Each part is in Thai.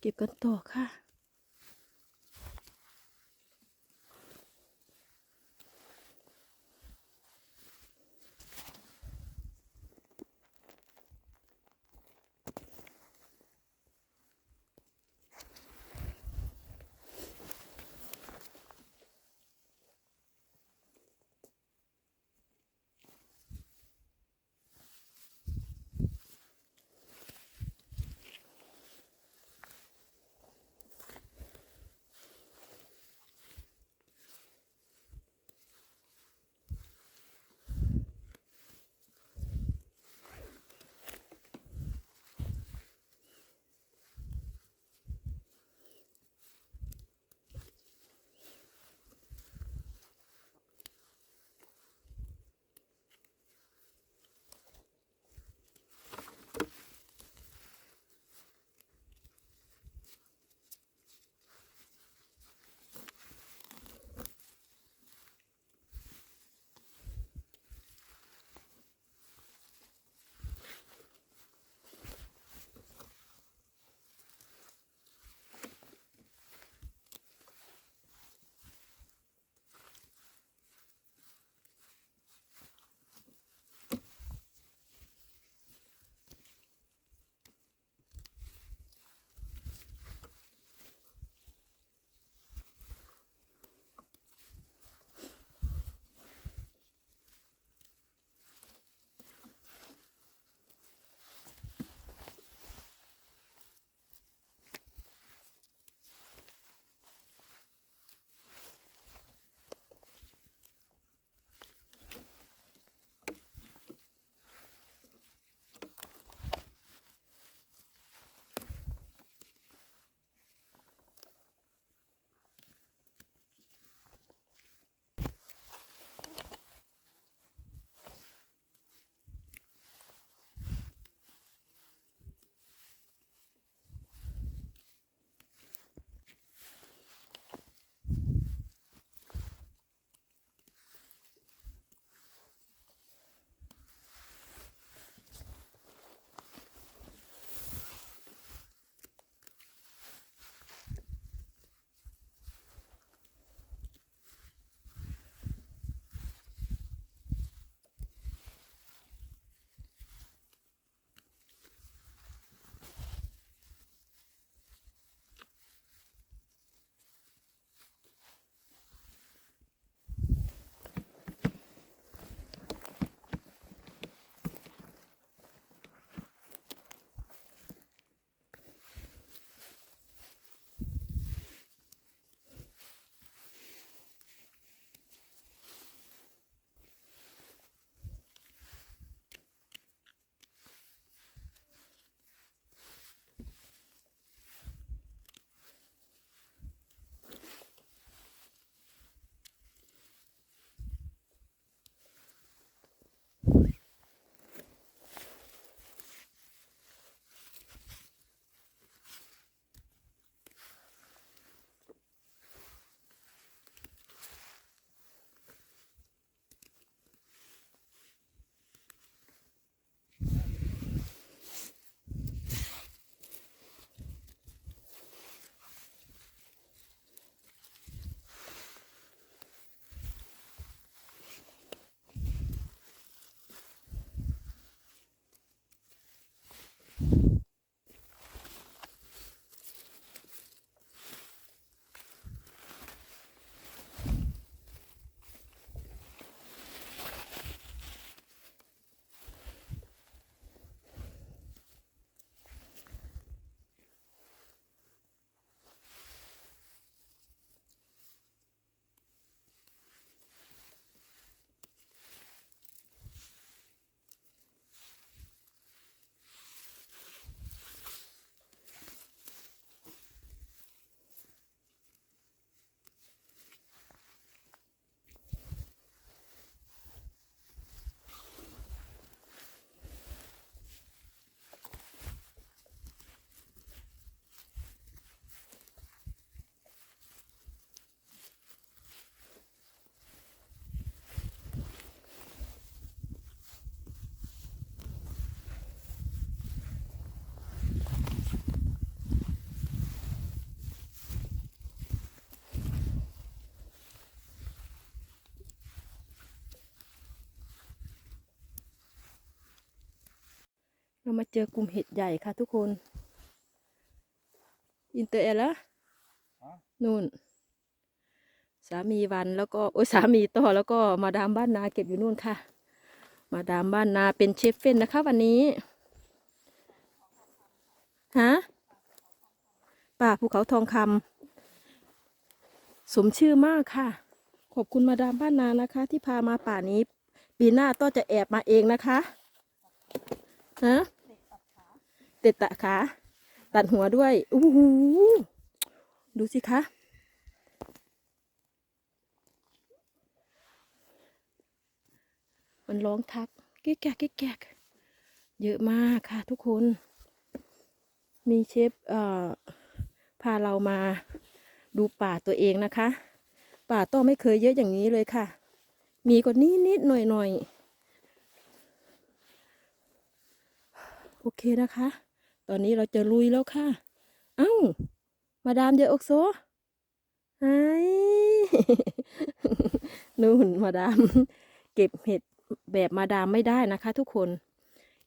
เก็บกันต่อค่ะ เรามาเจอกลุ่มเห็ดใหญ่ค่ะทุกคน อินเตอร์เอลละฮะนู่น สามีวันแล้วก็โอ้ยสามีต่อแล้วก็มาดามบ้านนาเก็บอยู่นู่นค่ะ มาดามบ้านนาเป็นเชฟเฟนนะคะ วันนี้ฮะป่าภูเขาทองคำสมชื่อมากค่ะ ขอบคุณมาดามบ้านนานะคะ ที่พามาป่านี้ ปีหน้าต้อจะแอบมาเองนะคะ ฮะ เด็ดตะขาตัดหัวด้วยอู้หูดูสิคะ มันร้องทักแก๊กแก๊กแก๊กเยอะมากค่ะทุกคน มีเชฟเอ่อพาเรามาดูป่าตัวเองนะคะ ป่าต้องไม่เคยเยอะอย่างนี้เลยค่ะ มีก็นิดนิดหน่อยหน่อยโอเคนะคะ ตอนนี้เราจะลุยแล้วค่ะ เอ้า มาดามเดออกโซไฮนู่นมาดาม เก็บเห็ดแบบมาดามไม่ได้นะคะ ทุกคน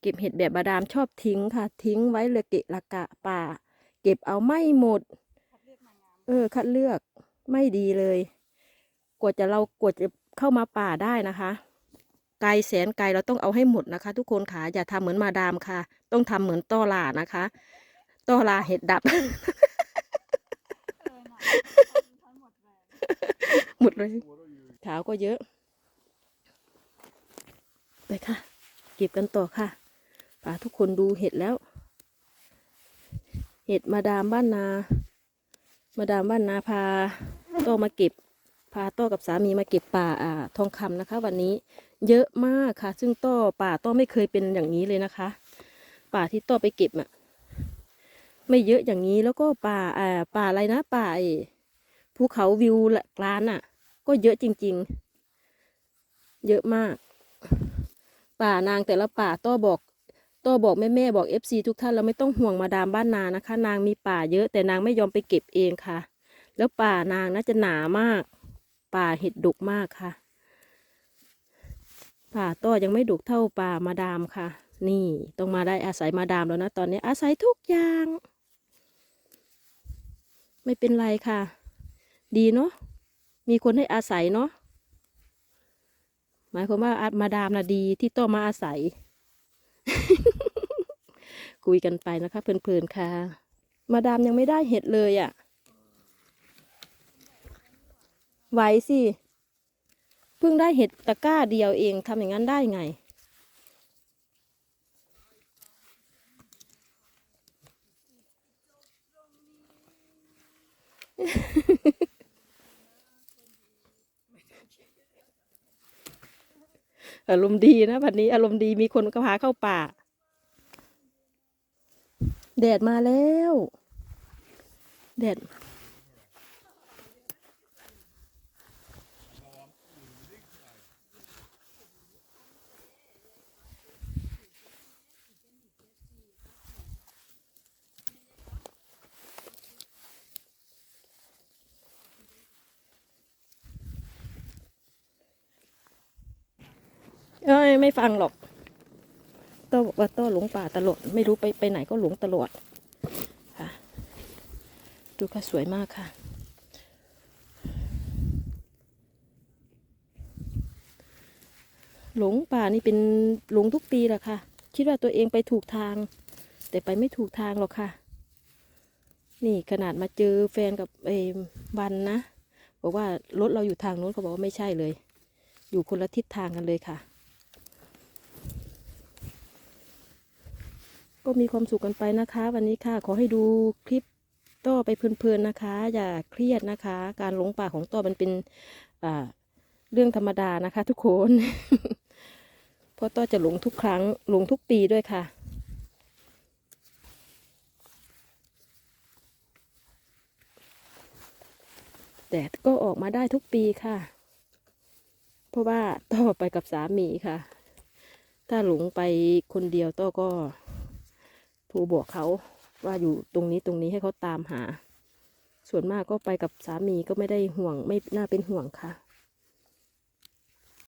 เก็บเห็ดแบบมาดามชอบทิ้งค่ะ ทิ้งไว้เลยเกะละกะป่า เก็บเอาไม่หมด เออ คัดเลือกไม่ดีเลย กว่าจะเรากว่าจะเข้ามาป่าได้นะคะ ไกลแสนไกลเราต้องเอาให้หมดนะคะ ทุกคนค่ะอย่าทำเหมือนมาดามค่ะ ต้องทำเหมือนต้อลานะคะต้อลาเห็ดดับ หมดเลยเท้าก็เยอะ ไปค่ะ เก็บกันต่อค่ะพาทุกคนดูเห็ดแล้ว เห็ดมาดามบ้านนา มาดามบ้านนาพาโต้มาเก็บ พาต้อกับสามีมาเก็บป่าอ่าทองคำนะคะ วันนี้เยอะมากค่ะ ซึ่งต้ป่าต้อไม่เคยเป็นอย่างนี้เลยนะคะ ป่าที่ต้อไปเก็บอะไม่เยอะอย่างนี้แล้วก็ป่าอ่าป่าอะไรนะป่าภูเขาวิวละกลานอะก็เยอะจริง ๆ เยอะมาก ป่านางแต่ละป่าต้อบอกต้อบอกแม่แม่บอกเอฟซีทุกท่านเราไม่ต้องห่วงมาดามบ้านนานะคะ นางมีป่าเยอะแต่นางไม่ยอมไปเก็บเองค่ะ แล้วป่านางน่าจะหนามาก ป่าเห็ดดุกมากค่ะ ป่าต้อยังไม่ดุกเท่าป่ามาดามค่ะ นี่ต้องมาได้อาศัยมาดามแล้วนะตอนนี้อาศัยทุกอย่าง ไม่เป็นไรค่ะ ดีเนาะมีคนให้อาศัยเนาะหมายความว่าอามาดามนะดีที่ต้อมาอาศัย คุยกันไปนะคะเพลินๆค่ะ มาดามยังไม่ได้เห็ดเลยอะ่ะ ไหวสิเพิ่งได้เห็ดตะก้าเดียวเองทำอย่างนั้นได้ไง อารมณ์ดีนะวันนี้อารมณ์ดีมีคนก็พาเข้าป่า แดดมาแล้ว แดด เอ้ยไม่ฟังหรอกโต้บอกว่าโต้หลงป่าตลอด ไม่รู้ไปไปไหนก็หลงตลอดค่ะ ดูค่ะสวยมากค่ะ หลงป่านี่เป็นหลงทุกปีแหละค่ะ คิดว่าตัวเองไปถูกทาง แต่ไปไม่ถูกทางหรอกค่ะ นี่ขนาดมาเจอแฟนกับเอมวันนะบอกว่ารถเราอยู่ทางนู้นเขาบอกว่าไม่ใช่เลย อยู่คนละทิศทางกันเลยค่ะ ก็มีความสุขกันไปนะคะ วันนี้ค่ะขอให้ดูคลิปต่อไปเพลินๆนะคะ อย่าเครียดนะคะ การหลงป่าของต่อมันเป็นเรื่องธรรมดานะคะ ทุกคนเพราะต่อจะหลงทุกครั้งหลงทุกปีด้วยค่ะแต่ก็ออกมาได้ทุกปีค่ะ เพราะว่าต้อไปกับสามีค่ะ ถ้าหลงไปคนเดียวต้อก็ โทรบอกเขาว่าอยู่ตรงนี้ตรงนี้ให้เขาตามหา ส่วนมากก็ไปกับสามีก็ไม่ได้ห่วงไม่น่าเป็นห่วงค่ะ